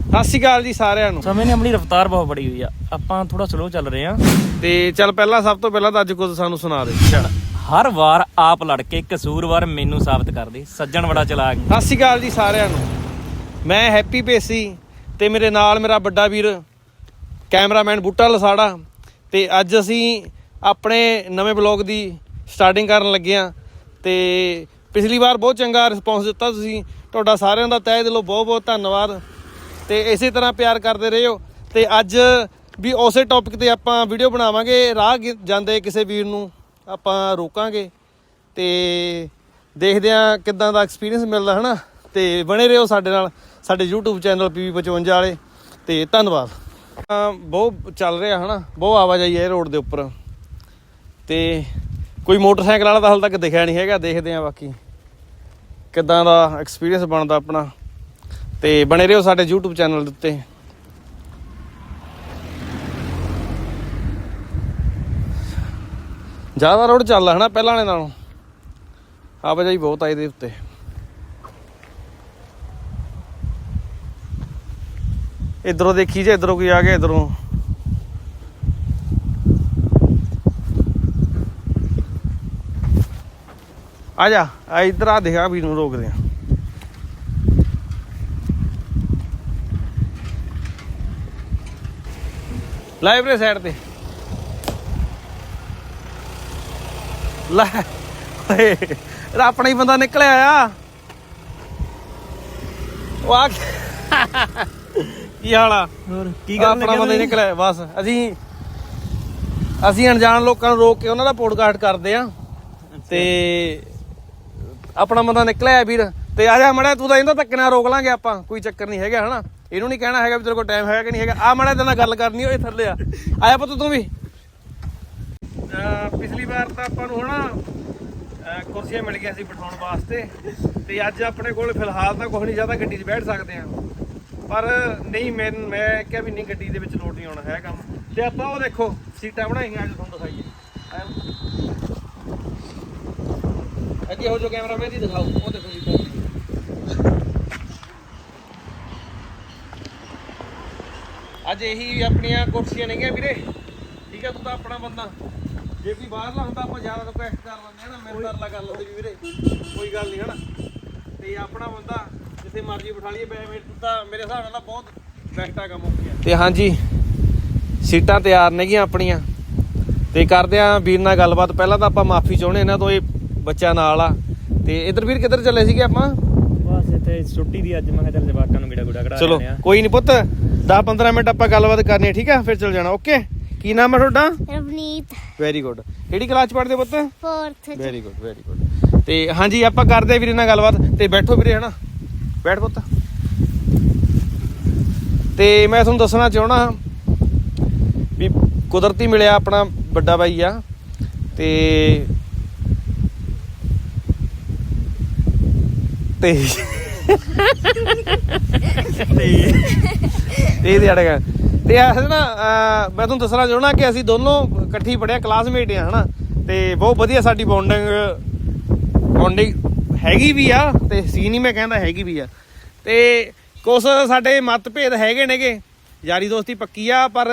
ਸਤਿ ਸ਼੍ਰੀ ਅਕਾਲ ਜੀ ਸਾਰਿਆਂ ਨੂੰ। ਸਮੇਂ ਨੇ ਆਪਣੀ ਰਫ਼ਤਾਰ ਬਹੁਤ ਬੜੀ ਹੋਈ ਆ। ਆਪਾਂ ਥੋੜਾ ਸਲੋ ਚੱਲ ਰਹੇ ਆ ਤੇ ਚੱਲ ਪਹਿਲਾਂ ਸਭ ਤੋਂ ਪਹਿਲਾਂ ਤਾਂ ਅੱਜ ਕੁਝ ਸਾਨੂੰ ਸੁਣਾ ਦੇ। ਹਰ ਵਾਰ ਆਪ ਲੜ ਕੇ ਕਸੂਰਵਾਰ ਮੈਨੂੰ ਸਾਬਤ ਕਰਦੇ। ਸੱਜਣ ਬੜਾ ਚਲਾਕ। ਸਤਿ ਸ਼੍ਰੀ ਅਕਾਲ ਜੀ ਸਾਰਿਆਂ ਨੂੰ। ਮੈਂ ਹੈਪੀ ਪੇਸੀ ਤੇ ਮੇਰੇ ਨਾਲ ਮੇਰਾ ਵੱਡਾ ਵੀਰ ਕੈਮਰਾਮੈਨ ਬੂਟਾ ਲਸਾੜਾ। ਤੇ ਅੱਜ ਅਸੀਂ ਆਪਣੇ ਨਵੇਂ ਬਲੌਗ ਦੀ ਸਟਾਰਟਿੰਗ ਕਰਨ ਲੱਗੇ ਆ ਤੇ ਪਿਛਲੀ ਵਾਰ ਬਹੁਤ ਚੰਗਾ ਰਿਸਪੌਂਸ ਦਿੱਤਾ ਤੁਸੀਂ। ਤੁਹਾਡਾ ਸਾਰਿਆਂ ਦਾ ਤਹਿ ਦਿਲੋਂ ਬਹੁਤ ਬਹੁਤ ਧੰਨਵਾਦ। ਤੇ ਇਸੇ ਤਰ੍ਹਾਂ ਪਿਆਰ ਕਰਦੇ ਰਹੋ ਤੇ ਅੱਜ ਵੀ ਉਸੇ ਟੌਪਿਕ ਤੇ ਆਪਾਂ ਵੀਡੀਓ ਬਣਾਵਾਂਗੇ, ਰਾਹ ਗ- ਜਾਂਦੇ ਕਿਸੇ ਵੀਰ ਨੂੰ ਆਪਾਂ ਰੋਕਾਂਗੇ ਤੇ ਦੇਖਦੇ ਆ ਕਿੱਦਾਂ ਦਾ ਐਕਸਪੀਰੀਅੰਸ ਮਿਲਦਾ, ਹਨਾ? ਤੇ ਬਣੇ ਰਹੋ ਸਾਡੇ ਨਾਲ, ਸਾਡੇ YouTube ਚੈਨਲ PV55 ਵਾਲੇ, ਤੇ ਧੰਨਵਾਦ। ਬਹੁਤ ਚੱਲ ਰਿਹਾ, ਹਨਾ? ਬਹੁਤ ਆਵਾਜਾਈ ਹੈ ਰੋਡ ਦੇ ਉੱਪਰ। ਤੇ ਕੋਈ ਮੋਟਰਸਾਈਕਲ ਵਾਲਾ ਤਾਂ ਹਾਲ ਤੱਕ ਦਿਖਿਆ ਨਹੀਂ ਹੈਗਾ, ਦੇਖਦੇ ਆ ਬਾਕੀ ਕਿੱਦਾਂ ਦਾ ਐਕਸਪੀਰੀਅੰਸ ਬਣਦਾ ਆਪਣਾ। ਤੇ ਬਣੇ ਰਹੋ ਸਾਡੇ YouTube ਚੈਨਲ ਦੇ ਉੱਤੇ। ਜ਼ਿਆਦਾ ਰੋਡ ਚੱਲਦਾ ਹਨਾ ਪਹਿਲਾਂ ਵਾਲੇ ਨਾਲੋਂ। ਆਵਾਜਾਈ ਬਹੁਤ ਆ ਇਹਦੇ ਉੱਤੇ। ਇਧਰੋਂ ਦੇਖੀ ਜੇ, ਇਧਰੋਂ ਕੋਈ ਆ ਗਿਆ, ਇਧਰੋਂ। ਆ ਜਾ, ਆ ਇਧਰ ਆ ਦਿਖਾ ਵੀ ਨੂੰ ਰੋਕਦੇ ਆ। ਲਾਈਬ੍ਰੇਰੀ ਸਾਈਡ ਤੇ। ਲੈ ਓਏ ਇਹਦਾ ਆਪਣਾ ਹੀ ਬੰਦਾ ਨਿਕਲਿਆ ਆ। ਉਹ ਆ ਕੀ ਹਾਲ ਆ? ਹੋਰ ਕੀ ਆਪਣਾ ਬੰਦਾ ਹੀ ਨਿਕਲਿਆ ਬਸ ਅਸੀਂ ਅਸੀਂ ਅਣਜਾਣ ਲੋਕਾਂ ਨੂੰ ਰੋਕ ਕੇ ਉਹਨਾਂ ਦਾ ਪੋਡਕਾਸਟ ਕਰਦੇ ਆ। ਤੇ ਆਪਣਾ ਬੰਦਾ ਨਿਕਲਿਆ ਵੀਰ। ਤੇ ਆ ਜਾ ਮੜਾ ਤੂੰ ਤਾਂ ਇਹਦਾ ਧੱਕੇ ਨਾਲ ਰੋਕ ਲਾਂਗੇ ਆਪਾਂ ਕੋਈ ਚੱਕਰ ਨਹੀਂ ਹੈਗਾ ਹਨਾ? ਇਹਨੂੰ ਨਹੀਂ ਕਹਿਣਾ ਹੈਗਾ ਵੀ ਤੇਰੇ ਕੋਲ ਟਾਈਮ ਹੈਗਾ ਕਿ ਨਹੀਂ ਹੈਗਾ। ਆ ਮੜਾ ਤੇਰੇ ਗੱਲ ਕਰਨੀ ਹੋਏ ਥੱਲੇ ਆ। ਆਇਆ ਪੁੱਤ ਤੂੰ ਵੀ। ਪਿਛਲੀ ਵਾਰ ਤਾਂ ਆਪਾਂ ਨੂੰ ਹਨਾ ਕੁਰਸੀਆਂ ਮਿਲ ਗਈਆਂ ਸੀ ਬਿਠਾਉਣ ਵਾਸਤੇ। ਤੇ ਅੱਜ ਆਪਣੇ ਕੋਲ ਫਿਲਹਾਲ ਤਾਂ ਕੁਝ ਨਹੀਂ ਜ਼ਿਆਦਾ ਗੱਡੀ 'ਚ ਬੈਠ ਸਕਦੇ ਆ। ਪਰ ਨਹੀਂ, ਮੈਂ ਮੈਂ ਕਿਹਾ ਵੀ ਨਹੀਂ, ਗੱਡੀ ਦੇ ਵਿੱਚ ਲੋਟ ਨਹੀਂ ਆਉਣਾ, ਹੈ ਕੰਮ। ਤੇ ਆਪਾਂ ਉਹ ਦੇਖੋ, ਸੀਟਾਂ ਬਣਾਈਆਂ, ਅੱਜ ਤੁਹਾਨੂੰ ਦਿਖਾਈਏ। ਅੱਗੇ ਹੋ ਜੋ ਕੈਮਰਾਮੈਨ ਦੀ ਦਿਖਾਓ। ਉਹ ਦੇਖੋ ਜੀ ਅੱਜ ਇਹੀ ਆਪਣੀਆਂ ਕੁਰਸੀਆਂ ਨੇਗੀਆਂ ਵੀਰੇ। ਠੀਕ ਹੈ ਤੂੰ ਤਾਂ ਆਪਣਾ ਬੰਦਾ। ਜੇ ਕੋਈ ਬਾਹਰਲਾ ਹੁੰਦਾ ਆਪਾਂ ਜ਼ਿਆਦਾ ਰਿਕੁਐਸਟ ਕਰ ਲੈਂਦੇ ਆ ਨਾ ਮੇਰੇ ਨਾਲ ਕਰ ਲੈਂਦੇ ਵੀ ਵੀਰੇ। ਕੋਈ ਗੱਲ ਨਹੀਂ ਹਨਾ? ਤੇ ਆਪਣਾ ਬੰਦਾ ਜਿੱਥੇ ਮਰਜ਼ੀ ਬਿਠਾ ਲਈਏ ਬੈ ਮੇਰੇ ਤਾਂ ਮੇਰੇ ਹਿਸਾਬ ਨਾਲ ਤਾਂ ਬਹੁਤ ਬੈਸਟ ਆ ਕੰਮ ਹੋ ਗਿਆ ਤੇ ਹਾਂਜੀ ਸੀਟਾਂ ਤਿਆਰ ਨੇਗੀਆਂ ਆਪਣੀਆਂ। ਤੇ ਕਰਦੇ ਆ ਵੀਰ ਨਾਲ ਗੱਲਬਾਤ। ਪਹਿਲਾਂ ਤਾਂ ਆਪਾਂ ਮਾਫੀ ਚਾਹੁੰਦੇ ਇਹਨਾਂ ਤੋਂ ਇਹ ਬੱਚਾ ਨਾਲ ਆ। ਤੇ ਇਧਰ ਵੀਰ ਕਿੱਧਰ ਚੱਲੇ ਸੀਗੇ ਆਪਾਂ? ਬਸ ਇੱਥੇ ਛੁੱਟੀ ਦੀ ਅੱਜ ਮੈਂ ਕਿਹਾ ਚੱਲ ਜਵਾਕਾਂ ਨੂੰ ਗੇੜਾ ਗੁੜਾ ਕਢਾ ਚਲੋ ਆ। ਕੋਈ ਨਹੀਂ ਪੁੱਤ। 10 15 ਮਿੰਟ ਆਪਾਂ ਗੱਲਬਾਤ ਕਰਨੀ ਹੈ ਠੀਕ ਆ? ਫਿਰ ਚੱਲ ਜਾਣਾ ਓਕੇ ਕੀ ਨਾਮ ਹੈ ਤੁਹਾਡਾ? ਰਵਨੀਤ। ਵੈਰੀ ਗੁੱਡ ਕਿਹੜੀ ਕਲਾਸ ਚ ਪੜ੍ਹਦੇ ਪੁੱਤ? 4th very good very good ਤੇ ਹਾਂਜੀ ਆਪਾਂ ਕਰਦੇ ਵੀਰੇ ਨਾਲ ਗੱਲਬਾਤ। ਤੇ ਬੈਠੋ ਵੀਰੇ ਹਨਾ? ਬੈਠ ਪੁੱਤ। ਤੇ ਮੈਂ ਤੁਹਾਨੂੰ ਦੱਸਣਾ ਚਾਹਣਾ ਵੀ ਕੁਦਰਤੀ ਮਿਲਿਆ ਆਪਣਾ ਵੱਡਾ ਬਾਈ ਆ। ਤੇ ਤੇ ਤੇ ਇਹਦੇ ਅੜਗਾ ਤੇ ਇਹ ਨਾ ਮੈਂ ਤੁਹਾਨੂੰ ਦੱਸਣਾ ਚਾਹਣਾ ਕਿ ਅਸੀਂ ਦੋਨੋਂ ਇਕੱਠੀ ਪੜਿਆ ਕਲਾਸਮੇਟ ਆ ਹਨਾ। ਤੇ ਬਹੁਤ ਵਧੀਆ ਸਾਡੀ ਬੌਂਡਿੰਗ ਬੌਂਡਿੰਗ ਹੈਗੀ ਵੀ ਆ ਤੇ ਸੀ ਨਹੀਂ ਮੈਂ ਕਹਿੰਦਾ ਹੈਗੀ ਵੀ ਆ। ਤੇ ਕੁਛ ਸਾਡੇ ਮਤਭੇਦ ਹੈਗੇ ਨੇਗੇ। ਯਾਰੀ ਦੋਸਤੀ ਪੱਕੀ ਆ ਪਰ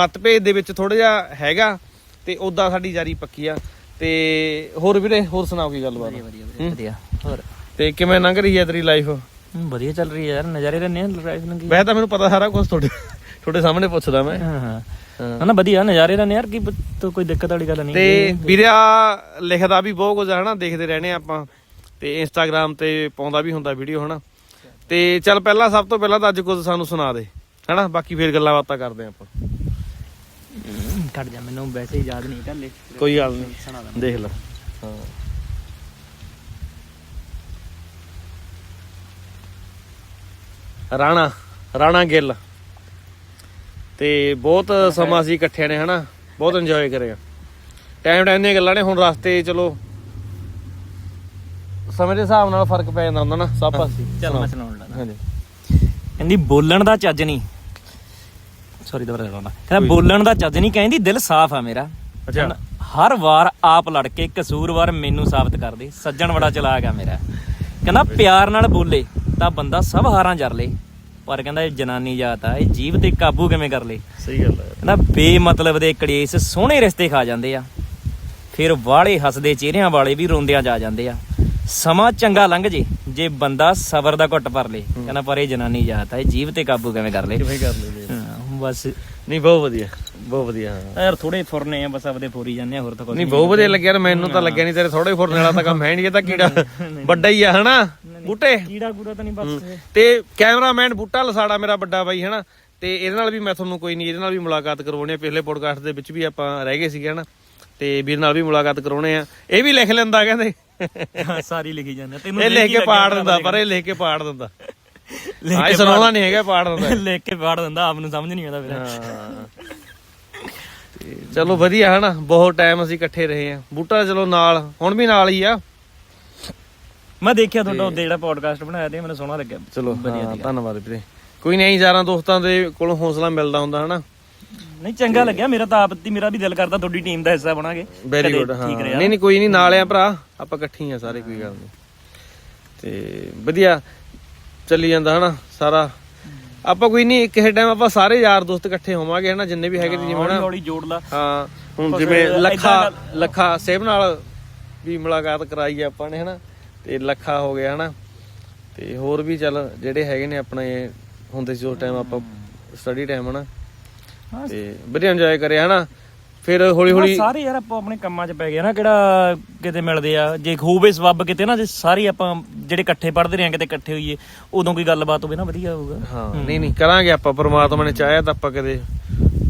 ਮਤਭੇਦ ਦੇ ਵਿੱਚ ਥੋੜਾ ਜਿਹਾ ਹੈਗਾ ਤੇ ਉਦਾਂ ਸਾਡੀ ਯਾਰੀ ਪੱਕੀ ਆ। ਤੇ ਹੋਰ ਵੀਰੇ ਹੋਰ ਸੁਣਾਓ ਕੀ ਗੱਲਬਾਤ? ਵਧੀਆ ਵਧੀਆ। ਹੋਰ? ਤੇ ਕਿਵੇਂ ਲੰਘ ਰਹੀ ਹੈ ਤੇਰੀ ਲਾਈਫ ਵਧੀਆ ਚੱਲ ਰਹੀ ਹੈ ਯਾਰ ਨਜ਼ਾਰੇ ਲੈਣੇ ਆ ਲਾਈਫ ਨੂੰ ਕੀ ਵੈਸੇ ਤਾਂ ਮੈਨੂੰ ਪਤਾ ਸਾਰਾ ਕੁਝ ਤੁਹਾਡੇ ਤੁਹਾਡੇ ਸਾਹਮਣੇ ਪੁੱਛਦਾ ਮੈਂ। ਹਾਂ ਹਾਂ। ਨਾ ਨਾ ਵਧੀਆ ਨਜ਼ਾਰੇ ਲੈਣੇ ਯਾਰ ਕੀ ਤਾਂ ਕੋਈ ਦਿੱਕਤ ਵਾਲੀ ਗੱਲ ਨਹੀਂ ਤੇ ਵੀਰਿਆ ਲਿਖਦਾ ਵੀ ਬਹੁਤ ਕੁਝ ਹੈ ਹਨਾ ਦੇਖਦੇ ਰਹਿੰਦੇ ਆ ਆਪਾਂ। ਤੇ ਇੰਸਟਾਗ੍ਰam ਤੇ ਪਾਉਂਦਾ ਵੀ ਹੁੰਦਾ ਵੀਡੀਓ ਹਨਾ। ਤੇ ਚੱਲ ਪਹਿਲਾਂ ਸਭ ਤੋਂ ਪਹਿਲਾਂ ਤਾਂ ਅੱਜ ਕੁਝ ਸਾਨੂੰ ਸੁਣਾ ਦੇ ਹਨਾ ਬਾਕੀ ਫੇਰ ਗੱਲਾਂ ਬਾਤਾਂ ਕਰਦੇ ਆਪਾਂ। ਕੱਟ ਜਾ ਮੈਨੂੰ ਵੈਸੇ ਹੀ ਯਾਦ ਨਹੀਂ ਕਰ ਲੈ। ਕੋਈ ਗੱਲ ਨਹੀਂ ਸੁਣਾ ਦਾਂ। ਦੇਖ ਲੈ। ਹਾਂ। ਰਾਣਾ ਰਾਣਾ ਗਿੱਲ। ਤੇ ਬਹੁਤ ਸਮਾਂ ਸੀ ਇਕੱਠਿਆਂ ਨੇ ਹਨਾ? ਬਹੁਤ ਇੰਜੋਏ ਕਰਿਆ ਟਾਈਮ ਟਾਈਮ ਦੀਆਂ ਗੱਲਾਂ ਨੇ ਹੁਣ ਰਸਤੇ ਚਲੋ। ਸਮੇਂ ਦੇ ਹਿਸਾਬ ਨਾਲ ਫ਼ਰਕ ਪੈ ਜਾਂਦਾ ਹੁੰਦਾ ਨਾ ਸਭ ਪਾਸੇ। ਚੱਲ ਮੈਂ ਸੁਣਾਉਣ ਲੱਗਾ। ਹਾਂਜੀ। ਕਹਿੰਦੀ ਬੋਲਣ ਦਾ ਚੱਜ ਨਹੀਂ। ਸੌਰੀ ਦੁਬਾਰਾ ਲਗਾਉਣਾ ਕਹਿੰਦਾ ਬੋਲਣ ਦਾ ਚੱਜ ਨਹੀਂ ਕਹਿੰਦੀ ਦਿਲ ਸਾਫ਼ ਆ ਮੇਰਾ। ਅੱਛਾ। ਹਰ ਵਾਰ ਆਪ ਲੜ ਕੇ ਕਸੂਰਵਾਰ ਮੈਨੂੰ ਸਾਬਤ ਕਰਦੇ ਸੱਜਣ ਬੜਾ ਚਲਾਕ ਆ ਮੇਰਾ। ਕਹਿੰਦਾ ਪਿਆਰ ਨਾਲ ਬੋਲੇ। ਤਾਂ ਬੰਦਾ ਸਭ ਹਾਰਾਂ ਜਰ ਲੇ। ਪਰ ਕਹਿੰਦਾ ਇਹ ਜਨਾਨੀ ਜਾਤ ਆ ਇਹ ਜੀਵ ਤੇ ਕਾਬੂ ਕਿਵੇਂ ਕਰ ਲੇ? ਸਹੀ ਗੱਲ ਹੈ। ਕਹਿੰਦਾ ਬੇਮਤਲਬ ਦੇ ਕਲੇਸ਼ ਸੋਹਣੇ ਰਿਸ਼ਤੇ ਖਾ ਜਾਂਦੇ ਆ। ਫਿਰ ਵਾਲੇ ਹੱਸਦੇ ਚਿਹਰਿਆਂ ਵਾਲੇ ਵੀ ਰੋਂਦਿਆਂ ਜਾ ਜਾਂਦੇ ਆ। ਸਮਾਂ ਚੰਗਾ ਲੰਘ ਜੇ ਜੇ ਬੰਦਾ ਸਬਰ ਦਾ ਘੁੱਟ ਭਰ ਲੇ। ਕਹਿੰਦਾ ਪਰ ਇਹ ਜਨਾਨੀ ਜਾਤ ਆ ਇਹ ਜੀਵ ਤੇ ਕਾਬੂ ਕਿਵੇਂ ਕਰ ਲੇ? ਕਿਵੇਂ ਕਰ ਹਾਂ, ਬਸ। ਨਹੀਂ ਬਹੁਤ ਵਧੀਆ। ਬਹੁਤ ਵਧੀਆ ਹਾਂ। ਯਾਰ ਥੋੜੇ ਫੁਰਨੇ ਆ ਬਸ ਆਪਦੇ ਫੋਰੀ ਜਾਂਦੇ ਆ ਹੋਰ ਤਾਂ ਕੁਝ ਨਹੀਂ ਬਹੁਤ ਵਧੀਆ ਲੱਗਿਆ ਯਾਰ ਮੈਨੂੰ ਤਾਂ ਲੱਗਿਆ ਨਹੀਂ ਤੇਰੇ ਥੋੜੇ ਫੁਰਨ ਵਾਲਾ ਤਾਂ ਕੰਮ ਹੈ ਨਹੀਂ ਇਹ ਤਾਂ ਕੀੜਾ ਵੱਡਾ ਹੀ ਆ ਹਨਾ? ਬੂਟੇ? ਕੀੜਾ ਕੂੜਾ ਤਾਂ ਨਹੀਂ ਬਸ ਤੇ ਕੈਮਰਾਮੈਨ ਬੂਟਾ ਲਸਾੜਾ ਮੇਰਾ ਵੱਡਾ ਬਾਈ ਹਨਾ? ਤੇ ਇਹਦੇ ਨਾਲ ਵੀ ਮੈਂ ਤੁਹਾਨੂੰ ਕੋਈ ਨਹੀਂ ਇਹਦੇ ਨਾਲ ਵੀ ਮੁਲਾਕਾਤ ਕਰਵਾਉਣੀ ਆ ਪਿਛਲੇ ਪੋਡਕਾਸਟ ਦੇ ਵਿੱਚ ਵੀ ਆਪਾਂ ਰਹਿ ਗਏ ਸੀਗੇ ਹਨਾ? ਤੇ ਵੀਰ ਨਾਲ ਵੀ ਮੁਲਾਕਾਤ ਕਰਾਉਣੇ ਆ। ਇਹ ਵੀ ਲਿਖ ਲੈਂਦਾ ਕਹਿੰਦੇ। ਹਾਂ, ਸਾਰੀ ਲਿਖੀ ਜਾਂਦੇ ਆ। ਤੈਨੂੰ ਇਹ ਲਿਖ ਕੇ ਪਾੜ ਦਿੰਦਾ ਪਰ। ਇਹ ਲਿਖ ਕੇ ਪਾੜ ਦਿੰਦਾ। ਲਿਖ ਕੇ ਇਹ ਸੁਣਾਉਂਦਾ ਨਹੀਂ ਹੈਗਾ ਪਾੜ ਦਿੰਦਾ। ਲਿਖ ਕੇ ਪਾੜ ਦਿੰਦਾ ਆਪ ਨੂੰ ਸਮਝ ਨਹੀਂ ਆਉਂਦਾ ਫਿਰ। ਹਾਂ। ਤੇ ਚਲੋ ਵਧੀਆ ਹਨਾ ਬਹੁਤ ਟਾਈਮ ਅਸੀਂ ਇਕੱਠੇ ਰਹੇ ਆ ਬੂਟਾ ਚਲੋ ਨਾਲ ਹੁਣ ਵੀ ਨਾਲ ਹੀ ਆ। ਮੈਂ ਦੇਖਿਆ ਤੁਹਾਡਾ ਉਹਦੇ ਜਿਹੜਾ ਪੋਡਕਾਸਟ ਬਣਾਇਆ ਤੇ ਮੈਨੂੰ ਸੋਹਣਾ ਲੱਗਿਆ। ਚਲੋ ਹਾਂ ਧੰਨਵਾਦ ਵੀਰੇ। ਕੋਈ ਨਹੀਂ ਯਾਰਾਂ ਦੋਸਤਾਂ ਦੇ ਕੋਲੋਂ ਹੌਸਲਾ ਮਿਲਦਾ ਹੁੰਦਾ ਹਨਾ। ਨਹੀਂ ਚੰਗਾ ਲੱਗਿਆ। ਮੇਰਾ ਤਾਂ ਆਪ ਮੇਰਾ ਵੀ ਦਿਲ ਕਰਦਾ ਤੁਹਾਡੀ ਟੀਮ ਦਾ ਹਿੱਸਾ ਬਣਾਗੇ। ਵੈਰੀ ਗੁੱਡ ਹਾਂ। ਨਹੀਂ ਨਹੀਂ ਕੋਈ ਨਹੀਂ ਨਾਲ ਆ ਭਰਾ। ਆਪਾਂ ਇਕੱਠੇ ਆ ਸਾਰੇ ਕੋਈ ਗੱਲ ਨਹੀਂ। ਤੇ ਵਧੀਆ। ਚੱਲੀ ਜਾਂਦਾ ਹਨਾ ਸਾਰਾ ਆਪਾਂ ਕੋਈ ਨਹੀਂ ਕਿਸੇ ਟਾਈਮ ਆਪਾਂ ਸਾਰੇ ਯਾਰ ਦੋਸਤ ਇਕੱਠੇ ਹੋਵਾਂਗੇ ਹਨਾ ਜਿੰਨੇ ਵੀ ਹੈਗੇ ਤੇ ਜਿਵੇਂ ਹੌਲੀ ਹਨਾ ਹੌਲੀ ਜੋੜ ਲਾ। ਹਾਂ ਹੁਣ ਜਿਵੇਂ ਲੱਖਾ ਲੱਖਾ ਸੇਬ ਨਾਲ ਵੀ ਮੁਲਾਕਾਤ ਕਰਾਈ ਆ ਆਪਾਂ ਨੇ ਹਨਾ ਤੇ ਲੱਖਾ ਹੋ ਗਿਆ ਹਨਾ ਤੇ ਹੋਰ ਵੀ ਚੱਲ ਜਿਹੜੇ ਹੈਗੇ ਨੇ ਆਪਣੇ ਹੁੰਦੇ ਸੀ ਉਸ ਟਾਈਮ ਆਪਾਂ ਸਟੱਡੀ ਟਾਈਮ ਹਨਾ। ਤੇ ਵਧੀਆ ਇੰਜੋਏ ਕਰਿਆ ਹਨਾ। ਫਿਰ ਹੌਲੀ ਹੌਲੀ ਸਾਰੇ ਯਾਰ ਆਪਾਂ ਆਪਣੇ ਕੰਮਾਂ 'ਚ ਪੈ ਗਏ ਨਾ ਕਿਹੜਾ ਕਿਤੇ ਮਿਲਦੇ ਆ। ਜੇ ਖੂਬੇ ਸਬੱਬ ਕਿਤੇ ਨਾ ਜੇ ਸਾਰੇ ਆਪਾਂ ਜਿਹੜੇ ਇਕੱਠੇ ਪੜ੍ਹਦੇ ਰਹੇ ਆ ਕਿਤੇ ਇਕੱਠੇ ਹੋਈਏ ਉਦੋਂ ਕੋਈ ਗੱਲਬਾਤ ਹੋਵੇ ਨਾ ਵਧੀਆ ਹੋਊਗਾ। ਹਾਂ ਨਹੀਂ ਨਹੀਂ ਕਰਾਂਗੇ ਆਪਾਂ ਪਰਮਾਤਮਾ ਨੇ ਚਾਹਿਆ ਤਾਂ ਆਪਾਂ ਕਦੇ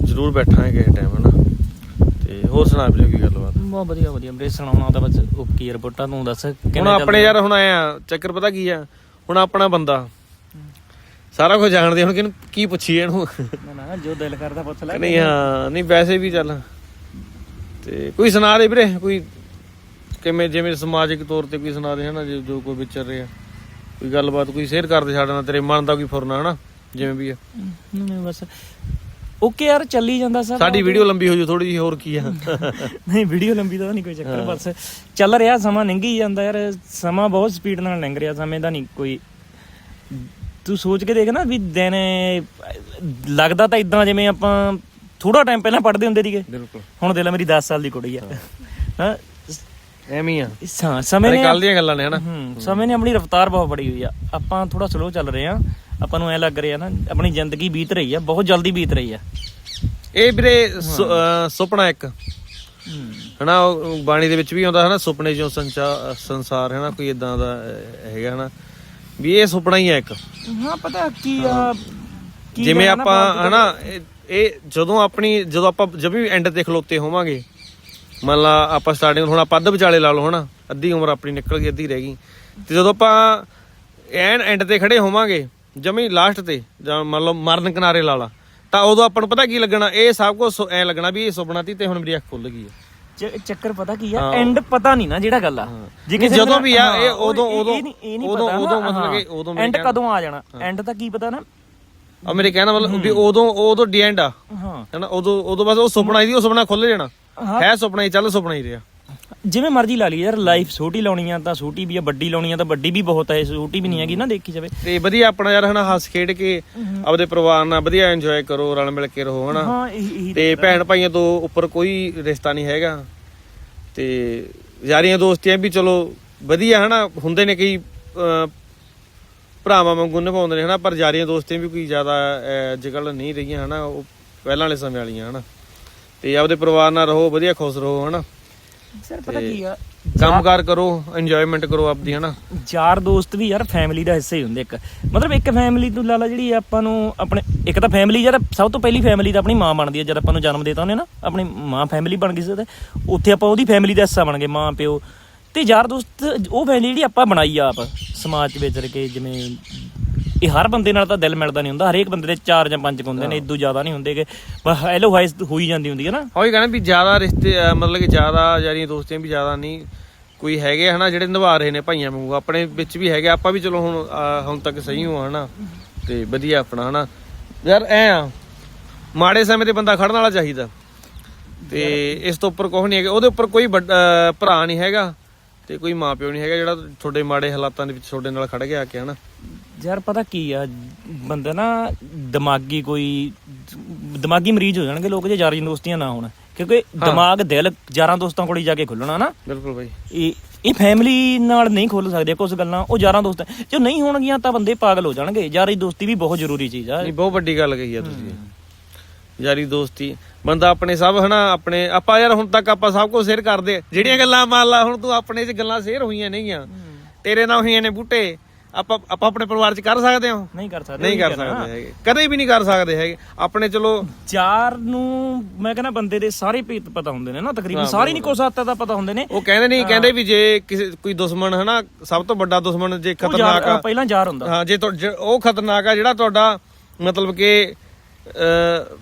ਜ਼ਰੂਰ ਬੈਠਾਂਗੇ ਕਿਸੇ ਟਾਈਮ ਹਨਾ। ਤੇ ਹੋਰ ਸੁਣਾ ਵੀਰੇ ਕੀ ਗੱਲਬਾਤ? ਬਹੁਤ ਵਧੀਆ ਵਧੀਆ। ਮੇਰੇ ਸੁਣਾਉਣਾ ਤਾਂ ਬਸ ਓਕੇ ਰਿਪੋਰਟਾਂ ਤੂੰ ਦੱਸ ਹੁਣ ਆਪਣੇ ਯਾਰ ਹੁਣ ਆਇਆ ਚੱਕਰ ਪਤਾ ਕੀ ਆ? ਹੁਣ ਆਪਣਾ ਬੰਦਾ। ਸਾਰਾ ਕੁਝ ਜਾਣਦੇ ਹੁਣ ਕਿਹਨੂੰ ਕੀ ਪੁੱਛੀਏ ਇਹਨੂੰ? ਨਾ ਨਾ ਜੋ ਦਿਲ ਕਰਦਾ ਪੁੱਛ ਲੈ। ਨਹੀਂ ਹਾਂ ਨਹੀਂ ਵੈਸੇ ਵੀ ਚੱਲ। ਤੇ ਕੋਈ ਸੁਣਾ ਦੇ ਵੀਰੇ ਕੋਈ ਕਿਵੇਂ ਜਿਵੇਂ ਸਮਾਜਿਕ ਤੌਰ ਤੇ ਕੋਈ ਸੁਣਾ ਦੇ ਹਨਾ ਜੋ ਜੋ ਕੋਈ ਵਿਚਰ ਰਿਹਾ। ਕੋਈ ਗੱਲਬਾਤ ਕੋਈ ਸ਼ੇਅਰ ਕਰਦੇ ਸਾਡੇ ਨਾਲ ਤੇਰੇ ਮਨ ਦਾ ਕੋਈ ਫੁਰਨਾ ਹਨਾ ਜਿਵੇਂ ਵੀ ਆ। ਨਹੀਂ ਬਸ। ਓਕੇ ਯਾਰ ਚੱਲੀ ਜਾਂਦਾ ਸਭ ਸਾਡੀ ਵੀਡੀਓ ਲੰਬੀ ਹੋ ਜੂ ਥੋੜੀ ਜਿਹੀ ਹੋਰ ਕੀ ਆ। ਨਹੀਂ ਵੀਡੀਓ ਲੰਬੀ ਦਾ ਤਾਂ ਨਹੀਂ ਕੋਈ ਚੱਕਰ ਬਸ। ਚੱਲ ਰਿਹਾ ਸਮਾਂ ਲੰਘੀ ਜਾਂਦਾ ਯਾਰ। ਸਮਾਂ ਬਹੁਤ ਸਪੀਡ ਨਾਲ ਲੰਘ ਰਿਹਾ ਸਮੇਂ ਦਾ ਨਹੀਂ ਕੋਈ। ਤੂੰ ਸੋਚ ਕੇ ਦੇਖ ਨਾ ਵੀ ਦਿਨ ਲੱਗਦਾ ਤਾਂ ਇਦਾਂ ਜਿਵੇਂ ਆਪਾਂ ਥੋੜਾ ਟਾਈਮ ਪਹਿਲਾਂ ਪੜ੍ਹਦੇ ਹੁੰਦੇ ਸੀਗੇ। ਬਿਲਕੁਲ। ਹੁਣ ਦੇਖ ਲੈ ਮੇਰੀ 10 ਸਾਲ ਦੀ ਕੁੜੀ ਆ। ਹਾਂ। ਐਵੇਂ ਹੀ ਆ। ਹਾਂ, ਸਮੇਂ ਨੇ ਕੱਲ ਦੀਆਂ ਗੱਲਾਂ ਨੇ ਹਨਾ? ਸਮੇਂ ਨੇ ਆਪਣੀ ਰਫ਼ਤਾਰ ਬਹੁਤ ਬੜੀ ਹੋਈ ਆ। ਆਪਾਂ ਥੋੜਾ ਸਲੋ ਚੱਲ ਰਹੇ ਆ। ਆਪਾਂ ਨੂੰ ਐ ਲੱਗ ਰਿਹਾ ਨਾ ਆਪਣੀ ਜ਼ਿੰਦਗੀ ਬੀਤ ਰਹੀ ਆ ਬਹੁਤ ਜਲਦੀ ਬੀਤ ਰਹੀ ਆ। ਇਹ ਵੀਰੇ ਸੁਪਨਾ ਇੱਕ। ਹਨਾ ਉਹ ਬਾਣੀ ਦੇ ਵਿੱਚ ਵੀ ਆਉਂਦਾ ਹਨਾ ਸੁਪਨੇ ਸੰਚਾ ਸੰਸਾਰ ਹੈ ਨਾ ਕੋਈ ਇਦਾਂ ਦਾ ਹੈਗਾ ਹਨਾ। ਵੀ ਇਹ ਸੁਪਨਾ ਹੀ ਹੈ ਇੱਕ। ਹਾਂ ਪਤਾ ਕੀ ਆ ਜਿਵੇਂ ਆ ਆਪਾਂ ਹਨਾ ਇਹ- ਜਦੋਂ ਆਪਣੀ ਜਦੋਂ ਆਪਾਂ ਜਦ ਵੀ ਐਂਡ ਤੇ ਖਲੋਤੇ ਹੋਵਾਂਗੇ ਮੰਨ ਲਾ ਆਪਾਂ ਸਟਾਰਟਿੰਗ ਹੁਣ ਆਪਾਂ ਅੱਧ ਵਿਚਾਲੇ ਲਾ ਲਓ ਹਨਾ ਅੱਧੀ ਉਮਰ ਆਪਣੀ ਨਿਕਲ ਗਈ ਅੱਧੀ ਰਹਿ ਗਈ। ਤੇ ਜਦੋਂ ਆਪਾਂ ਐਨ ਐਂਡ ਤੇ ਖੜੇ ਹੋਵਾਂਗੇ ਜਮੀ ਲਾਸਟ ਤੇ ਜਾਂ ਮੰਨ ਲਓ ਮਰਨ ਕਿਨਾਰੇ ਲਾ ਲਾ ਤਾਂ ਉਦੋਂ ਆਪਾਂ ਨੂੰ ਪਤਾ ਕੀ ਲੱਗਣਾ ਇਹ ਸਭ ਕੁਝ ਐ ਲੱਗਣਾ ਵੀ ਇਹ ਸੁਪਨਾ ਤੀ ਤੇ ਹੁਣ ਮੇਰੀ ਅੱਖ ਖੁੱਲ ਗਈ ਹੈ। ਚੱਕਰ ਪਤਾ ਕੀ ਆ ਐਂਡ ਪਤਾ ਨਹੀਂ ਨਾ ਜਿਹੜਾ ਗੱਲ ਆ। ਕਿਸੇ ਜਦੋਂ ਵੀ ਆ, ਇਹ ਉਦੋਂ- ਉਦੋਂ- ਉਦੋਂ- ਮਤਲਬ। ਕਿ ਉਦੋਂ ਐਂਡ ਕਦੋਂ ਆ ਜਾਣਾ? ਐਂਡ ਤਾਂ ਕੀ ਪਤਾ ਨਾ ਆ ਮੇਰੇ ਕਹਿਣਾ ਮਤਲਬ ਵੀ ਉਦੋਂ ਉਦੋਂ ਡੀ ਐਂਡ ਆ। ਹਾਂ। ਹੈਨਾ? ਉਦੋਂ ਉਦੋਂ ਬਸ ਉਹ ਸੁਪਨਾ ਹੀ ਦੀ ਉਹ ਸੁਪਨਾ ਖੁੱਲ ਜਾਣਾ। ਹੈ। ਸੁਪਨਾ ਹੀ ਚੱਲ ਸੁਪਨਾ ਹੀ ਰਿਹਾ। ਜਿਵੇਂ ਮਰਜ਼ੀ ਲਾ ਲਈ ਯਾਰ ਲਾਈਫ ਛੋਟੀ ਲਾਉਣੀ ਆ ਤਾਂ ਛੋਟੀ ਵੀ ਆ ਵੱਡੀ ਲਾਉਣੀ ਆ ਤਾਂ ਵੱਡੀ ਵੀ ਬਹੁਤ ਹੈ ਛੋਟੀ ਵੀ ਨਹੀਂ ਹੈਗੀ ਨਾ ਦੇਖੀ ਜਾਵੇ। ਤੇ ਵਧੀਆ ਆਪਣਾ ਯਾਰ ਹਨਾ ਹੱਸ ਖੇਡ ਕੇ ਆਪਦੇ ਪਰਿਵਾਰ ਨਾਲ ਵਧੀਆ ਇੰਜੋਏ ਕਰੋ ਰਲ ਮਿਲ ਕੇ ਰਹੋ ਹਨਾ। ਤੇ ਭੈਣ ਭਾਈਆਂ ਤੋਂ ਉੱਪਰ ਕੋਈ ਰਿਸ਼ਤਾ ਨਹੀਂ ਹੈਗਾ। ਤੇ ਯਾਰੀਆਂ ਦੋਸਤੀਆਂ ਵੀ ਚਲੋ ਵਧੀਆ ਹਨਾ ਹੁੰਦੇ ਨੇ ਕਈ ਭਰਾਵਾਂ ਵਾਂਗੂ ਨਿਭਾਉਂਦੇ ਨੇ ਹਨਾ? ਪਰ ਯਾਰੀਆਂ ਦੋਸਤੀਆਂ ਵੀ ਕੋਈ ਜ਼ਿਆਦਾ ਅਹ, ਅੱਜ ਕੱਲ੍ਹ ਨਹੀਂ ਰਹੀਆਂ ਹਨਾ? ਉਹ ਪਹਿਲਾਂ ਵਾਲੇ ਸਮੇਂ ਵਾਲੀਆਂ ਹਨਾ? ਤੇ ਆਪਦੇ ਪਰਿਵਾਰ ਨਾਲ ਰਹੋ ਵਧੀਆ ਖੁਸ਼ ਰਹੋ ਹਨਾ? ਸਰ ਪਤਾ ਕੀ ਆ? ਕੰਮਕਾਰ ਕਰੋ ਇੰਜੋਇਮੈਂਟ ਕਰੋ ਆਪਦੀ ਹਨਾ? ਯਾਰ ਦੋਸਤ ਵੀ ਯਾਰ ਫੈਮਿਲੀ ਦਾ ਹਿੱਸਾ ਹੀ ਹੁੰਦੇ ਇੱਕ। ਮਤਲਬ ਇੱਕ ਫੈਮਿਲੀ ਤੋਂ ਲਾ ਲਾ ਜਿਹੜੀ ਆਪਾਂ ਨੂੰ ਆਪਣੇ ਇੱਕ ਤਾਂ ਫੈਮਿਲੀ ਯਾਰ ਸਭ ਤੋਂ ਪਹਿਲੀ ਫੈਮਿਲੀ ਤਾਂ ਆਪਣੀ ਮਾਂ ਬਣਦੀ ਹੈ ਜਦ ਆਪਾਂ ਨੂੰ ਜਨਮ ਦੇਤਾ ਉਹਨੇ ਨਾ ਆਪਣੀ ਮਾਂ ਫੈਮਿਲੀ ਬਣ ਗਈ ਸੀ ਤੇ ਉੱਥੇ ਆਪਾਂ ਉਹਦੀ ਫੈਮਿਲੀ ਦਾ ਹਿੱਸਾ ਬਣ ਗਏ ਮਾਂ ਪਿਓ ਤੇ ਯਾਰ ਦੋਸਤ ਉਹ ਫੈਮਿਲੀ ਜਿਹੜੀ ਆਪਾਂ ਬਣਾਈ ਆਪ ਸਮਾਜ 'ਚ ਵਿਚਰ ਕੇ ਜਿਵੇਂ ਇਹ ਹਰ ਬੰਦੇ ਨਾਲ ਤਾਂ ਦਿਲ ਮਿਲਦਾ ਨਹੀਂ ਹੁੰਦਾ ਹਰੇਕ ਬੰਦੇ ਦੇ ਚਾਰ ਜਾਂ ਪੰਜ ਹੁੰਦੇ ਨੇ ਇਦੋਂ ਜ਼ਿਆਦਾ ਨਹੀਂ ਹੁੰਦੇ ਕਿ ਬਸ ਹੈਲੋ ਹਾਈਸ ਹੋਈ ਜਾਂਦੀ ਹੁੰਦੀ ਹੈ ਨਾ। ਉਹੀ ਕਹਿੰਦਾ ਵੀ ਜ਼ਿਆਦਾ ਰਿਸ਼ਤੇ ਮਤਲਬ ਕਿ ਜ਼ਿਆਦਾ ਯਾਰੀਆਂ ਦੋਸਤੀਆਂ ਵੀ ਜ਼ਿਆਦਾ ਨਹੀਂ ਕੋਈ ਹੈਗੇ ਹਨਾ ਜਿਹੜੇ ਨਿਭਾ ਰਹੇ ਨੇ ਭਾਈਆਂ ਵਾਂਗੂ ਆਪਣੇ ਵਿੱਚ ਵੀ ਹੈਗੇ ਆਪਾਂ ਵੀ ਚਲੋ ਹੁਣ ਹੁਣ ਤੱਕ ਸਹੀ ਹੋ ਹਨਾ ਤੇ ਵਧੀਆ ਆਪਣਾ ਹਨਾ। ਯਾਰ ਐ ਆ ਮਾੜੇ ਸਮੇਂ ਤੇ ਬੰਦਾ ਖੜਨ ਵਾਲਾ ਚਾਹੀਦਾ ਤੇ ਇਸ ਤੋਂ ਉੱਪਰ ਕੁਝ ਨਹੀਂ ਹੈਗਾ ਉਹਦੇ ਉੱਪਰ ਕੋਈ ਭਰਾ ਨਹੀਂ ਹੈਗਾ ਤੇ ਕੋਈ ਮਾਪਿਓ ਨਹੀਂ ਹੈਗਾ ਜਿਹੜਾ ਤੁਹਾਡੇ ਮਾੜੇ ਹਾਲਾਤਾਂ ਦੇ ਵਿੱਚ ਤੁਹਾਡੇ ਨਾਲ ਖੜ ਗਿਆ ਆ ਕੇ ਹਨਾ? ਯਾਰ ਪਤਾ ਕੀ ਆ ਬੰਦਾ ਨਾ ਦਿਮਾਗੀ ਕੋਈ ਦਿਮਾਗੀ ਮਰੀਜ਼ ਹੋ ਜਾਣਗੇ ਲੋਕ ਜੇ ਯਾਰੀ ਦੋਸਤੀਆਂ ਨਾ ਹੋਣ। ਕਿਉਂਕਿ ਦਿਮਾਗ ਦਿਲ ਯਾਰਾਂ ਦੋਸਤਾਂ ਕੋਲ ਹੀ ਜਾ ਕੇ ਖੁੱਲਣਾ ਨਾ। ਬਿਲਕੁਲ ਬਾਈ। ਇਹ ਇਹ ਫੈਮਿਲੀ ਨਾਲ ਨਹੀਂ ਖੁੱਲ ਸਕਦੇ ਕੁਝ ਗੱਲਾਂ ਉਹ ਯਾਰਾਂ ਦੋਸਤਾਂ ਜੋ ਨਹੀਂ ਹੋਣਗੀਆਂ ਤਾਂ ਬੰਦੇ ਪਾਗਲ ਹੋ ਜਾਣਗੇ। ਯਾਰੀ ਦੋਸਤੀ ਵੀ ਬਹੁਤ ਜ਼ਰੂਰੀ ਚੀਜ਼ ਆ। ਨਹੀਂ ਬਹੁਤ ਵੱਡੀ ਗੱਲ ਕਹੀ ਆ ਤੁਸੀਂ। ਯਾਰੀ ਦੋਸਤੀ ਬੰਦਾ ਆਪਣੇ ਸਭ ਹਨਾ ਆਪਣੇ ਆਪਾਂ ਯਾਰ ਹੁਣ ਤੱਕ ਆਪਾਂ ਸਭ ਕੁਝ ਸ਼ੇਅਰ ਕਰਦੇ ਆ। ਜਿਹੜੀਆਂ ਗੱਲਾਂ ਮੰਨ ਲਾ ਹੁਣ ਤੂੰ ਆਪਣੇ 'ਚ ਗੱਲਾਂ ਸ਼ੇਅਰ ਹੋਈਆਂ ਨਹੀਂਆਂ ਤੇਰੇ ਨਾਲ ਹੋਈਆਂ ਨੇ ਬੂਟੇ ਆਪਾਂ ਆਪਾਂ ਆਪਣੇ ਪਰਿਵਾਰ 'ਚ ਕਰ ਸਕਦੇ ਹਾਂ? ਨਹੀਂ ਕਰ ਸਕਦੇ ਨਹੀਂ ਕਰ ਸਕਦੇ ਹੈਗੇ। ਕਦੇ ਵੀ ਨਹੀਂ ਕਰ ਸਕਦੇ ਹੈਗੇ। ਆਪਣੇ ਚਲੋ ਚਾਰ ਨੂੰ ਮੈਂ ਕਹਿੰਦਾ ਬੰਦੇ ਦੇ ਸਾਰੇ ਭੇਤ ਪਤਾ ਹੁੰਦੇ ਨੇ ਨਾ ਤਕਰੀਬਨ ਸਾਰੇ ਨਹੀਂ ਕੁਛ ਹੱਦ ਦਾ ਪਤਾ ਹੁੰਦੇ ਨੇ। ਉਹ ਕਹਿੰਦੇ ਨਹੀਂ ਕਹਿੰਦੇ ਵੀ ਜੇ ਕਿਸੇ ਕੋਈ ਦੁਸ਼ਮਣ ਹਨਾ ਸਭ ਤੋਂ ਵੱਡਾ ਦੁਸ਼ਮਣ ਜੇ ਖਤਰਨਾਕ ਆ। ਪਹਿਲਾਂ ਯਾਰ ਹੁੰਦਾ। ਹਾਂ ਜੇ ਉਹ ਖਤਰਨਾਕ ਆ ਜਿਹੜਾ ਤੁਹਾਡਾ ਮਤਲਬ ਕਿ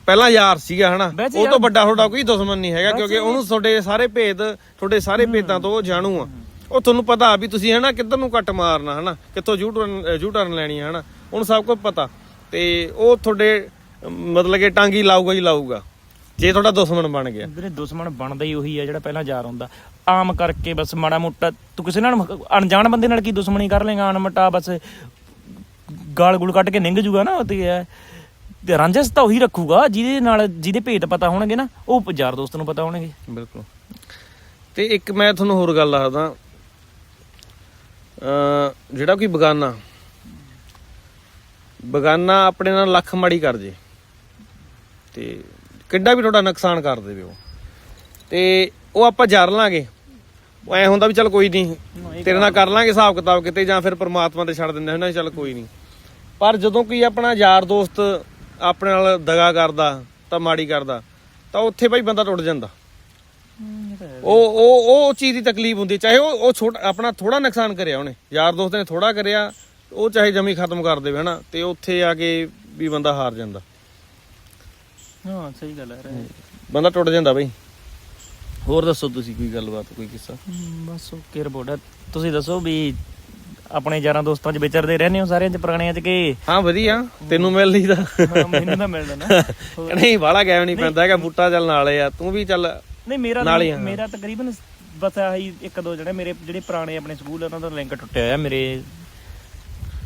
ਪਹਿਲਾਂ ਯਾਰ ਸੀਗਾ ਹਨਾ? ਵੈਸੇ ਉਹ ਤੋਂ ਵੱਡਾ ਤੁਹਾਡਾ ਕੋਈ ਦੁਸ਼ਮਣ ਨਹੀਂ ਹੈਗਾ ਕਿਉਂਕਿ ਉਹਨੂੰ ਤੁਹਾਡੇ ਸਾਰੇ ਭੇਦ ਤੁਹਾਡੇ ਸਾਰੇ ਭੇਦਾਂ ਤੋਂ ਉਹ ਜਾਣੂ ਆ। ਉਹ ਤੁਹਾਨੂੰ ਪਤਾ ਵੀ ਤੁਸੀਂ ਹਨਾ ਕਿੱਧਰ ਨੂੰ ਕੱਟ ਮਾਰਨਾ ਹਨਾ? ਕਿੱਥੋਂ ਯੂ ਟਰਨ ਯੂ ਟਰਨ ਲੈਣੀ ਆ ਹਨਾ? ਉਹਨੂੰ ਸਭ ਕੁਝ ਪਤਾ। ਤੇ ਉਹ ਤੁਹਾਡੇ ਅਮ, ਮਤਲਬ ਕਿ ਟਾਂਗੀ ਲਾਊਗਾ ਹੀ ਲਾਊਗਾ ਜੇ ਤੁਹਾਡਾ ਦੁਸ਼ਮਣ ਬਣ ਗਿਆ। ਵੀਰੇ ਦੁਸ਼ਮਣ ਬਣਦਾ ਹੀ ਉਹੀ ਆ ਜਿਹੜਾ ਪਹਿਲਾਂ ਯਾਰ ਹੁੰਦਾ। ਆਮ ਕਰਕੇ ਬਸ ਮਾੜਾ ਮੋਟਾ ਤੂੰ ਕਿਸੇ ਨਾਲ ਅਣਜਾਣ ਬੰਦੇ ਨਾਲ ਕੀ ਦੁਸ਼ਮਣੀ ਕਰ ਲੇਗਾ ਅਣਮਟਾ ਬਸ ਗਾਲ ਗੁਲ ਕੱਢ ਕੇ ਨਿੰਗ ਜੂਗਾ ਨਾ ਉਹ ਤੇ ਹੈ। ਤੇ ਰਾਂਝਸ ਤਾਂ ਉਹੀ ਰੱਖੂਗਾ ਜਿਹਦੇ ਨਾਲ ਜਿਹਦੇ ਭੇਤ ਪਤਾ ਹੋਣਗੇ ਨਾ ਉਹ ਯਾਰ ਦੋਸਤ ਨੂੰ ਪਤਾ ਹੋਣਗੇ। ਬਿਲਕੁਲ। ਤੇ ਇੱਕ ਮੈਂ ਤੁਹਾਨੂੰ ਹੋਰ ਗੱਲ ਦੱਸਦਾ। ਅ ਜਿਹੜਾ ਕੋਈ ਬਗਾਨਾ ਬਗਾਨਾ ਆਪਣੇ ਨਾਲ ਲੱਖ ਮਾੜੀ ਕਰ ਜੇ ਤੇ ਕਿੱਡਾ ਵੀ ਤੁਹਾਡਾ ਨੁਕਸਾਨ ਕਰ ਦੇਵੇ ਉਹ। ਤੇ ਉਹ ਆਪਾਂ ਜਰ ਲਾਂਗੇ। ਉਹ ਐ ਹੁੰਦਾ ਵੀ ਚੱਲ ਕੋਈ ਨਹੀਂ ਤੇਰੇ ਨਾਲ ਕਰ ਲਾਂਗੇ ਹਿਸਾਬ ਕਿਤਾਬ ਕਿਤੇ ਜਾਂ ਫਿਰ ਪ੍ਰਮਾਤਮਾ ਤੇ ਛੱਡ ਦਿੰਦੇ ਹੁੰਦੇ ਚੱਲ ਕੋਈ ਨਹੀਂ। ਪਰ ਜਦੋਂ ਕੋਈ ਆਪਣਾ ਯਾਰ ਦੋਸਤ ਆਪਣੇ ਨਾਲ ਦਗਾ ਕਰਦਾ ਤਾਂ ਮਾੜੀ ਕਰਦਾ ਤਾਂ ਉੱਥੇ ਭਾਈ ਬੰਦਾ ਟੁੱਟ ਜਾਂਦਾ। ਉਹ ਉਹ ਉਹ ਚੀਜ਼ ਦੀ ਤਕਲੀਫ ਹੁੰਦੀ ਚਾਹੇ ਉਹ ਉਹ ਛੋਟਾ ਆਪਣਾ ਥੋੜਾ ਨੁਕਸਾਨ ਕਰਿਆ ਉਹਨੇ ਯਾਰ ਦੋਸਤ ਨੇ ਥੋੜਾ ਕਰਿਆ ਉਹ ਚਾਹੇ ਜਮੀ ਖਤਮ ਕਰ ਦੇਵੇ ਹਨਾ ਤੇ ਉੱਥੇ ਆ ਕੇ ਵੀ ਬੰਦਾ ਹਾਰ ਜਾਂਦਾ। ਹਾਂ ਸਹੀ ਗੱਲ ਹੈ ਬੰਦਾ ਟੁੱਟ ਜਾਂਦਾ ਬਈ। ਹੋਰ ਦੱਸੋ ਤੁਸੀਂ ਕੋਈ ਗੱਲਬਾਤ ਕੋਈ ਕਿੱਸਾ? ਬਸ ਓਕੇ ਰਿਪੋਰਟ ਤੁਸੀਂ ਦੱਸੋ ਵੀ ਆਪਣੇ ਯਾਰਾਂ ਦੋਸਤਾਂ 'ਚ ਵਿਚਰਦੇ ਰਹਿੰਦੇ ਹੋ ਸਾਰਿਆਂ 'ਚ ਪੁਰਾਣਿਆਂ 'ਚ ਕਿ ਹਾਂ ਵਧੀਆ। ਤੈਨੂੰ ਮਿਲ ਲਈਦਾ ਮੈਨੂੰ ਤਾਂ ਮਿਲਦਾ ਨਾ। ਨਹੀਂ ਬਾਹਲਾ ਗੈਵ ਨਹੀਂ ਪੈਂਦਾ ਹੈਗਾ ਬੂਟਾ ਚੱਲ ਨਾਲੇ ਆ ਤੂੰ ਵੀ ਚੱਲ ਨਹੀਂ ਮੇਰਾ। ਮੇਰਾ ਤਕਰੀਬਨ ਬਸ ਆਹੀ ਇੱਕ ਦੋ ਜਿਹੜੇ ਮੇਰੇ ਜਿਹੜੇ ਪੁਰਾਣੇ ਆਪਣੇ ਸਕੂਲ ਉਹਨਾਂ ਦਾ ਲਿੰਕ ਟੁੱਟਿਆ ਹੋਇਆ ਮੇਰੇ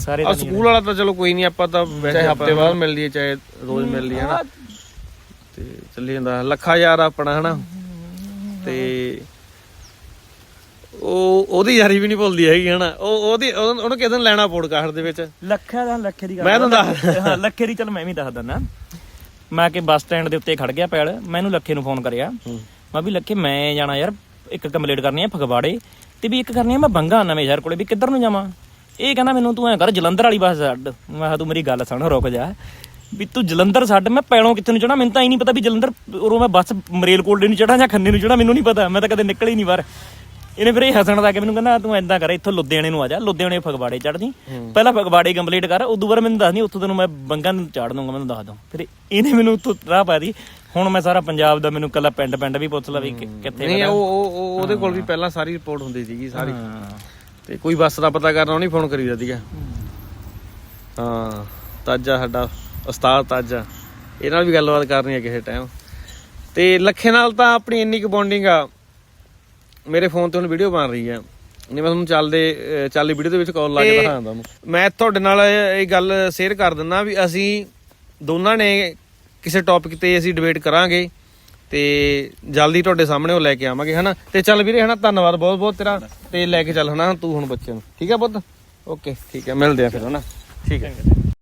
ਸਾਰੇ ਆ ਤਾਂ ਸਕੂਲ ਵਾਲਾ ਤਾਂ ਚਲੋ ਕੋਈ ਨਹੀਂ ਆਪਾਂ ਤਾਂ ਵੈਸੇ ਹਫ਼ਤੇ ਬਾਅਦ ਮਿਲ ਲਈਏ ਚਾਹੇ ਰੋਜ਼ ਮਿਲ ਲਈਏ ਹਨਾ ਤੇ ਚੱਲੀ ਜਾਂਦਾ। ਲੱਖਾ ਯਾਰ ਆਪਣਾ ਹਨਾ। ਤੇ ਉਹ ਉਹਦੀ ਯਾਰੀ ਵੀ ਨਹੀਂ ਭੁੱਲਦੀ ਹੈਗੀ ਹਨਾ? ਉਹ ਉਹਦੀ ਉਹਨੂੰ ਉਹਨੂੰ ਕਿਸੇ ਦਿਨ ਲੈਣਾ ਪੋਡਕਾਸਟ ਦੇ ਵਿੱਚ। ਲੱਖਾਂ ਦਾ ਲੱਖੇ ਦੀ ਗੱਲ ਮੈਂ ਤੁਹਾਨੂੰ ਦੱਸ ਹਾਂ ਲੱਖੇ ਦੀ ਚਲ ਮੈਂ ਵੀ ਦੱਸ ਦਿੰਦਾ ਮੈਂ ਕਿ ਬੱਸ ਸਟੈਂਡ ਦੇ ਉੱਤੇ ਖੜ ਗਿਆ ਪੈਲ। ਮੈਨੂੰ ਲੱਖੇ ਨੂੰ ਫੋਨ ਕਰਿਆ। ਮੈਂ ਵੀ ਲੱਖੇ ਮੈਂ ਜਾਣਾ ਯਾਰ ਇੱਕ ਕੰਪਲੀਟ ਕਰਨੀ ਆ ਫਗਵਾੜੇ। ਤੇ ਵੀ ਇੱਕ ਕਰਨੀ ਆ ਮੈਂ ਬੰਗਾ ਨਵੇਂ ਸ਼ਹਿਰ ਕੋਲੇ ਵੀ ਕਿੱਧਰ ਨੂੰ ਜਾਵਾਂ? ਇਹ ਕਹਿੰਦਾ ਮੈਨੂੰ ਤੂੰ ਐ ਕਰ ਜਲੰਧਰ ਵਾਲੀ ਬੱਸ ਛੱਡ। ਮੈਂ ਕਿਹਾ ਤੂੰ ਮੇਰੀ ਗੱਲ ਸੁਣ ਰੁਕ ਜਾ। ਵੀ ਤੂੰ ਜਲੰਧਰ ਛੱਡ ਮੈਂ ਪੈਲੋਂ ਕਿੱਥੇ ਨੂੰ ਚੜਾ ਮੈਨੂੰ ਤਾਂ ਹੀ ਨਹੀਂ ਪਤਾ ਵੀ ਜਲੰਧਰ ਉਰੋਂ ਮੈਂ ਬੱਸ ਮਰੇਲ ਕੋਲਡੇ ਨੂੰ ਚੜਾ ਜਾਂ ਖੰਨੇ ਨੂੰ ਚੜਾ ਮੈਨੂੰ ਨਹੀਂ ਪਤਾ। ਮੈਂ ਤਾਂ ਕਦੇ ਨਿਕਲ ਹੀ ਨਹੀਂ ਬਾਹਰ। ਇਹਨੇ ਫਿਰ ਇਹ ਹੱਸਣ ਲੱਗ ਕੇ ਮੈਨੂੰ ਕਹਿੰਦਾ ਤੂੰ ਐਦਾਂ ਕਰ ਇੱਥੋਂ ਲੁਧਿਆਣੇ ਨੂੰ ਆ ਜਾ ਲੁਧਿਆਣੇ ਫਗਵਾੜੇ ਚੜ ਜੀ ਪਹਿਲਾਂ ਫਗਵਾੜੇ ਕੰਪਲੀਟ ਕਰ ਉਦੋਂ ਬਾਅਦ ਮੈਨੂੰ ਦੱਸ ਨਹੀਂ ਉੱਥੋਂ ਤੈਨੂੰ ਮੈਂ ਬੰਗਾ ਨੂੰ ਚਾੜ ਦੂੰਗਾ ਮੈਨੂੰ ਦੱਸ ਦੂੰ ਫਿਰ ਇਹਨੇ ਮੈਨੂੰ ਉੱਥੋਂ ਰਾਹ ਪਾ ਦੀ ਹੁਣ ਮੈਂ ਸਾਰਾ ਪੰਜਾਬ ਦਾ ਮੈਨੂੰ ਕੱਲਾ ਪਿੰਡ ਪਿੰਡ ਵੀ ਪੁੱਛ ਲਾ ਵੀ ਕਿੱਥੇ ਨਹੀਂ ਉਹ ਉਹ ਉਹ- ਉਹਦੇ ਕੋਲ ਵੀ ਪਹਿਲਾਂ ਸਾਰੀ ਰਿਪੋਰਟ ਹੁੰਦੀ ਸੀਗੀ ਸਾਰੀ। ਤੇ ਕੋਈ ਬੱਸ ਦਾ ਪਤਾ ਕਰਨਾ ਉਹਨੇ ਫੋਨ ਕਰੀ ਸੀਗਾ ਹਾਂ ਤਾਜਾ ਸਾਡਾ ਉਸਤਾਦ ਤਾਜਾ। ਇਹ ਨਾਲ ਵੀ ਗੱਲਬਾਤ ਕਰਨੀ ਹੈ ਕਿਸੇ ਟਾਈਮ ਤੇ ਲੱਖੇ ਨਾਲ ਤਾਂ ਆਪਣੀ ਇੰਨੀ ਕੁ ਬੌਂਡਿੰਗ ਆ। ਮੇਰੇ ਫੋਨ ਤੇ ਹੁਣ ਵੀਡੀਓ ਬਣ ਰਹੀ ਆ ਨਹੀਂ ਮੈਂ ਤੁਹਾਨੂੰ ਚੱਲਦੇ ਚੱਲਦੀ ਵੀਡੀਓ ਦੇ ਵਿੱਚ ਕਾਲ ਲਾ ਕੇ ਦਿਖਾਉਂਦਾ ਤੁਹਾਨੂੰ ਮੈਂ ਤੁਹਾਡੇ ਨਾਲ ਇਹ ਇਹ ਗੱਲ ਸ਼ੇਅਰ ਕਰ ਦਿੰਦਾ ਵੀ ਅਸੀਂ ਦੋਨਾਂ ਨੇ ਕਿਸੇ ਟੌਪਿਕ ਤੇ ਅਸੀਂ ਡਿਬੇਟ ਕਰਾਂਗੇ ਤੇ ਜਲਦੀ ਤੁਹਾਡੇ ਸਾਹਮਣੇ ਉਹ ਲੈ ਕੇ ਆਵਾਂਗੇ ਹਨਾ? ਤੇ ਚੱਲ ਵੀਰੇ ਹਨਾ ਧੰਨਵਾਦ ਬਹੁਤ ਬਹੁਤ ਤੇਰਾ। ਤੇ ਲੈ ਕੇ ਚੱਲ ਹਨਾ ਤੂੰ ਹੁਣ ਬੱਚੇ ਨੂੰ। ਠੀਕ ਹੈ ਪੁੱਤ? ਓਕੇ ਠੀਕ ਹੈ ਮਿਲਦੇ ਆ ਫਿਰ ਹਨਾ? ਠੀਕ ਹੈ।